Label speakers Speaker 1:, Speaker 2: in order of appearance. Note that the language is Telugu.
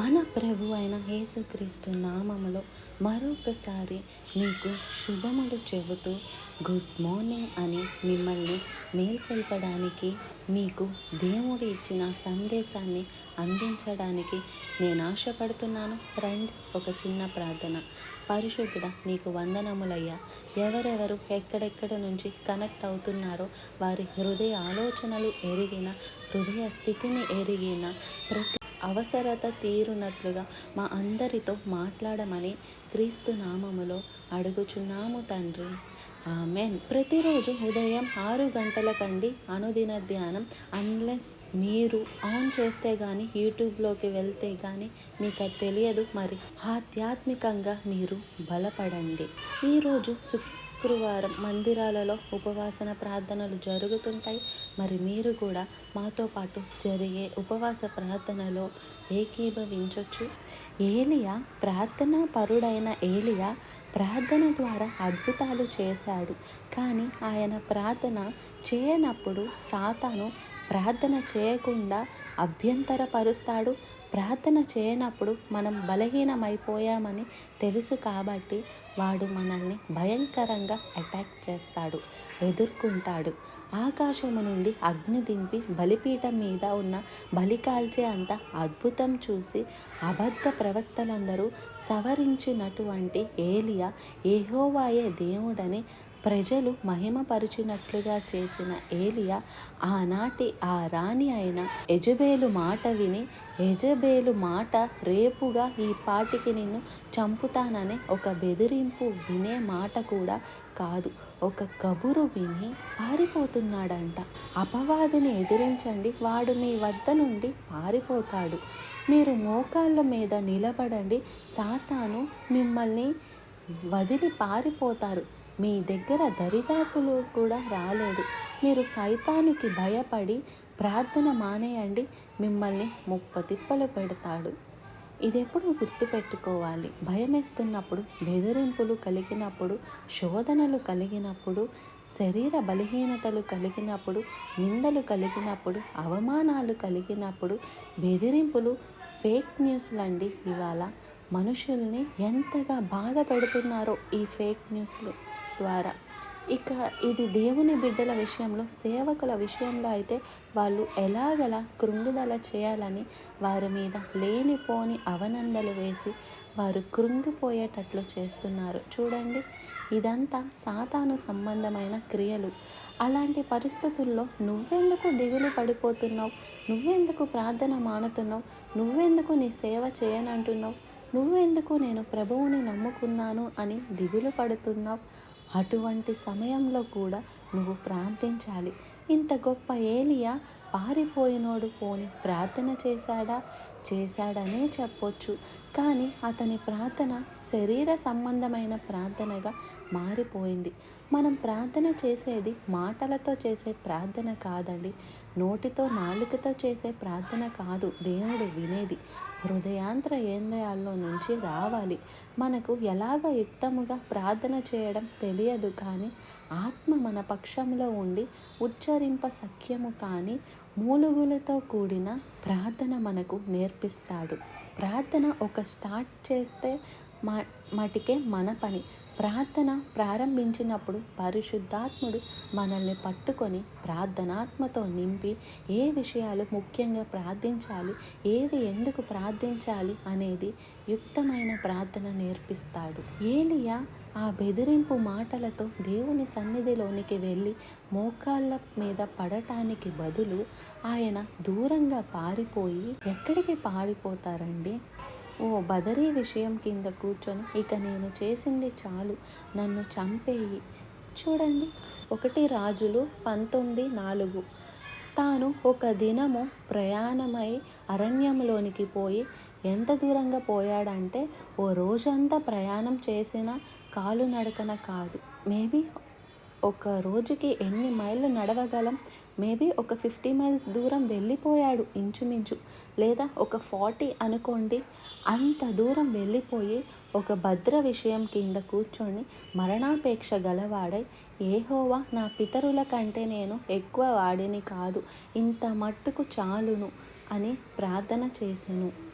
Speaker 1: మన ప్రభు అయిన యేసుక్రీస్తు నామములో మరొకసారి మీకు శుభములు చెబుతూ గుడ్ మార్నింగ్ అని మిమ్మల్ని మేల్కొల్పడానికి మీకు దేవుడు ఇచ్చిన సందేశాన్ని అందించడానికి నేను ఆశపడుతున్నాను. రండి ఒక చిన్న ప్రార్థన. పరిశుద్ధుడ నీకు వందనములయ్యా. ఎవరెవరు ఎక్కడెక్కడ నుంచి కనెక్ట్ అవుతున్నారో వారి హృదయ ఆలోచనలు ఎరిగిన హృదయ స్థితిని ఎరిగిన ప్రతి అవసరత తీరునట్లుగా మా అందరితో మాట్లాడమని క్రీస్తు నామములో అడుగుచున్నాము తండ్రి. ఆమెన్. ప్రతిరోజు ఉదయం ఆరు గంటల కండి అనుదిన ధ్యానం. అన్లెస్ మీరు ఆన్ చేస్తే కానీ యూట్యూబ్లోకి వెళ్తే కానీ మీకు అది తెలియదు. మరి ఆధ్యాత్మికంగా మీరు బలపడండి. ఈరోజు శుక్రవారం మందిరాలలో ఉపవాసన ప్రార్థనలు జరుగుతుంటాయి. మరి మీరు కూడా మాతో పాటు జరిగే ఉపవాస ప్రార్థనలో ఏకీభవించవచ్చు ఏలియా ప్రార్థనా పరుడైన ఏలియా ప్రార్థన ద్వారా అద్భుతాలు చేశాడు. కానీ ఆయన ప్రార్థన చేయనప్పుడు సాతాను ప్రార్థన చేయకుండా అభ్యంతరపరుస్తాడు. ప్రార్థన చేయనప్పుడు మనం బలహీనమైపోయామని తెలుసు కాబట్టి వాడు మనల్ని భయంకరంగా అటాక్ చేస్తాడు ఎదుర్కొంటాడు. ఆకాశము నుండి అగ్ని దింపి బలిపీఠం మీద ఉన్న బలి కాల్చే అంత అద్భుతం చూసి అబద్ధ ప్రవక్తలందరూ సవరించినటువంటి ఏలియా ఏహోవాయే దేవుడని ప్రజలు మహిమపరిచినట్లుగా చేసిన ఏలియా ఆనాటి ఆ రాణి అయిన ఎజబేలు మాట విని ఎజబేలు మాట రేపుగా ఈ పాటికి నిన్ను చంపుతాననే ఒక బెదిరింపు వినే మాట కూడా కాదు. ఒక కబురు విని పారిపోతున్నాడంట. అపవాదిని ఎదిరించండి. వాడు మీ వద్ద నుండి పారిపోతాడు. మీరు మోకాళ్ళ మీద నిలబడండి. సాతాను మిమ్మల్ని వదిలి పారిపోతారు. మీ దగ్గర దరిదాపులు కూడా రాలేడు మీరు సైతానికి భయపడి ప్రార్థన మానేయండి. మిమ్మల్ని ముప్ప తిప్పలు పెడతాడు. ఇది ఎప్పుడు గుర్తుపెట్టుకోవాలి. భయమేస్తున్నప్పుడు బెదిరింపులు కలిగినప్పుడు శోధనలు కలిగినప్పుడు శరీర బలహీనతలు కలిగినప్పుడు నిందలు కలిగినప్పుడు అవమానాలు కలిగినప్పుడు బెదిరింపులు ఫేక్ న్యూస్లండి. ఇవాళ మనుషుల్ని ఎంతగా బాధ పెడుతున్నారో ఈ ఫేక్ న్యూస్లు. ద్వారా. ఇక ఇది దేవుని బిడ్డల విషయంలో సేవకుల విషయంలో అయితే వాళ్ళు ఎలాగలా కృంగుదల చేయాలని వారి మీద లేనిపోని అవనందలు వేసి వారు కృంగిపోయేటట్లు చేస్తున్నారు. చూడండి ఇదంతా సాతాను సంబంధమైన క్రియలు. అలాంటి పరిస్థితుల్లో నువ్వెందుకు దిగులు పడిపోతున్నావు? నువ్వెందుకు ప్రార్థన మానుతున్నావు? నువ్వెందుకు నీ సేవ చేయనంటున్నావు? నువ్వెందుకు నేను ప్రభువుని నమ్ముకున్నాను అని దిగులు పడుతున్నావు? అటువంటి సమయంలో కూడా నువ్వు ప్రార్థించాలి. ఇంత గొప్ప ఏలియా పారిపోయినోడు పోని ప్రార్థన చేశాడా? చేశాడనే చెప్పొచ్చు. కానీ అతని ప్రార్థన శరీర సంబంధమైన ప్రార్థనగా మారిపోయింది. మనం ప్రార్థన చేసేది మాటలతో చేసే ప్రార్థన కాదండి. నోటితో నాలుకతో చేసే ప్రార్థన కాదు. దేవుడు వినేది. హృదయాంతర ఏంద్రియాల్లో నుంచి రావాలి. మనకు ఎలాగ యుక్తముగా ప్రార్థన చేయడం తెలియదు కానీ ఆత్మ మన పక్షంలో ఉండి ఉచ్చరింప సఖ్యము కానీ మూలుగులతో కూడిన ప్రార్థన మనకు నేర్పిస్తాడు. ప్రార్థన ఒక స్టార్ట్ చేస్తే మా మటికే మన పని. ప్రార్థన ప్రారంభించినప్పుడు పరిశుద్ధాత్ముడు మనల్ని పట్టుకొని ప్రార్థనాత్మతో నింపి ఏ విషయాలు ముఖ్యంగా ప్రార్థించాలి ఏది ఎందుకు ప్రార్థించాలి అనేది యుక్తమైన ప్రార్థన నేర్పిస్తాడు. ఏలియా ఆ బెదిరింపు మాటలతో దేవుని సన్నిధిలోనికి వెళ్ళి మోకాళ్ళ మీద పడటానికి బదులు ఆయన దూరంగా పారిపోయి ఎక్కడికి పారిపోతారండి? ఓ బదరీ విషయం కింద కూర్చొని ఇక నేను చేసింది చాలు. నన్ను చంపేయి. చూడండి ఒకటి రాజులు పంతొమ్మిది నాలుగు. తాను ఒక దినము ప్రయాణమై అరణ్యంలోనికి పోయి ఎంత దూరంగా పోయాడంటే ఓ రోజంతా ప్రయాణం చేసిన కాలు నడకన కాదు. మేబీ ఒక రోజుకి ఎన్ని మైళ్ళు నడవగలం? మేబీ ఒక ఫిఫ్టీ మైల్స్ దూరం వెళ్ళిపోయాడు ఇంచుమించు. లేదా ఒక ఫార్టీ అనుకోండి. అంత దూరం వెళ్ళిపోయి ఒక భద్ర విషయం కింద కూర్చొని మరణాపేక్ష గలవాడై ఏహోవా నా పితరుల కంటే నేను ఎక్కువ వాడిని కాదు. ఇంత మట్టుకు చాలును అని ప్రార్థన చేశాను